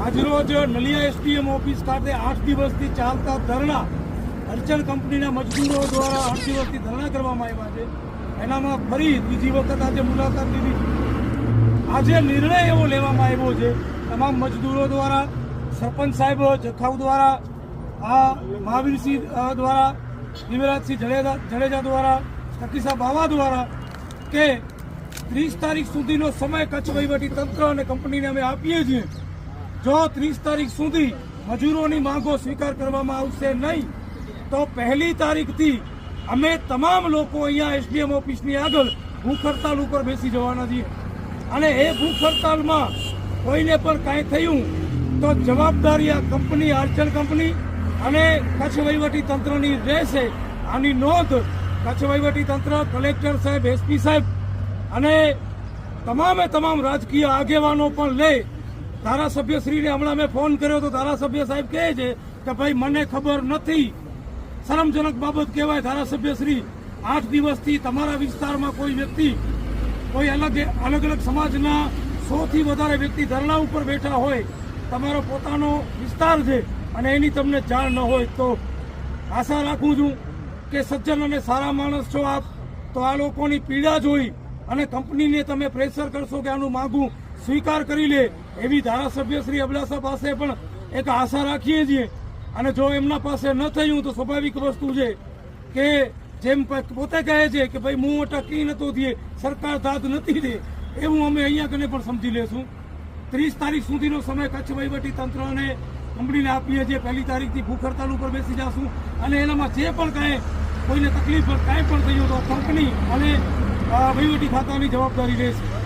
આજરોજ Naliya SDM office ખાતે આઠ દિવસથી ચાલતા ધરણા અર્ચન કંપનીના મજદૂરો દ્વારા આઠ દિવસથી ધરણા કરવામાં આવ્યા છે. એનામાં ફરી બીજી વખત આજે મુલાકાત લીધી આજે નિર્ણય એવો લેવામાં આવ્યો છે. તમામ મજદૂરો દ્વારા, સરપંચ સાહેબ જખાઉ દ્વારા, આ મહાવીરસિંહ દ્વારા, દિવ્યરાજસિંહ જડેજા જડેજા દ્વારા તકીસા બાવા દ્વારા કે ત્રીસ તારીખ સુધીનો સમય કચ્છ વહીવટી તંત્ર અને કંપનીને અમે આપીએ છીએ. જો ત્રીસ તારીખ સુધી મજૂરોની માંગો સ્વીકાર કરવામાં આવશે નહીં, તો પહેલી તારીખથી અમે તમામ લોકો અહીંયા એસડીએમ ઓફિસની આગળ ભૂખ હડતાલ ઉપર બેસી જવાના છીએ. અને એ ભૂખ હડતાલમાં કોઈને પણ કાંઈ થયું, તો જવાબદારી આ કંપની, આર્ચર કંપની અને કચ્છ વહીવટી તંત્રની રહેશે. આની નોંધ કચ્છ વહીવટી તંત્ર, કલેક્ટર સાહેબ, એસપી સાહેબ અને તમામે તમામ રાજકીય આગેવાનો પણ લે. ધારાસભ્યશ્રીને હમણાં મેં ફોન કર્યો તો ધારાસભ્ય સાહેબ કહે છે કે ભાઈ, મને ખબર નથી. શરમજનક બાબત કહેવાય ધારાસભ્યશ્રી. આઠ દિવસથી તમારા વિસ્તારમાં કોઈ વ્યક્તિ, કોઈ અલગ અલગ અલગ સમાજના સોથી વધારે વ્યક્તિ ધરણા ઉપર બેઠા હોય, તમારો પોતાનો વિસ્તાર છે અને એની તમને જાણ ન હોય, તો આશા રાખું છું કે સજ્જન અને સારા માણસ છો આપ, તો આ લોકોની પીડા જોઈ અને કંપનીને તમે પ્રેશર કરશો કે આનું માગું સ્વીકાર કરી લે એવી ધારાસભ્ય શ્રી અબડાસા પાસે પણ એક આશા રાખીએ છીએ. અને જો એમના પાસે ન થયું તો સ્વાભાવિક વસ્તુ છે કે જેમ પોતે કહે છે કે ભાઈ મું અટકી નતો દે સરકાર દાદ નથી દે, એવું અમે અહીંયા કને પણ સમજી લેશું. ત્રીસ તારીખ સુધીનો સમય કચ્છ વહીવટી તંત્ર અને કંપનીને આપીએ છીએ. પહેલી તારીખથી ભૂખ હડતાલ ઉપર બેસી જશું. અને એનામાં જે પણ કાંઈ, કોઈને તકલીફ કાંઈ પણ થયું તો કંપની અને વહીવટી ખાતાની જવાબદારી રહેશે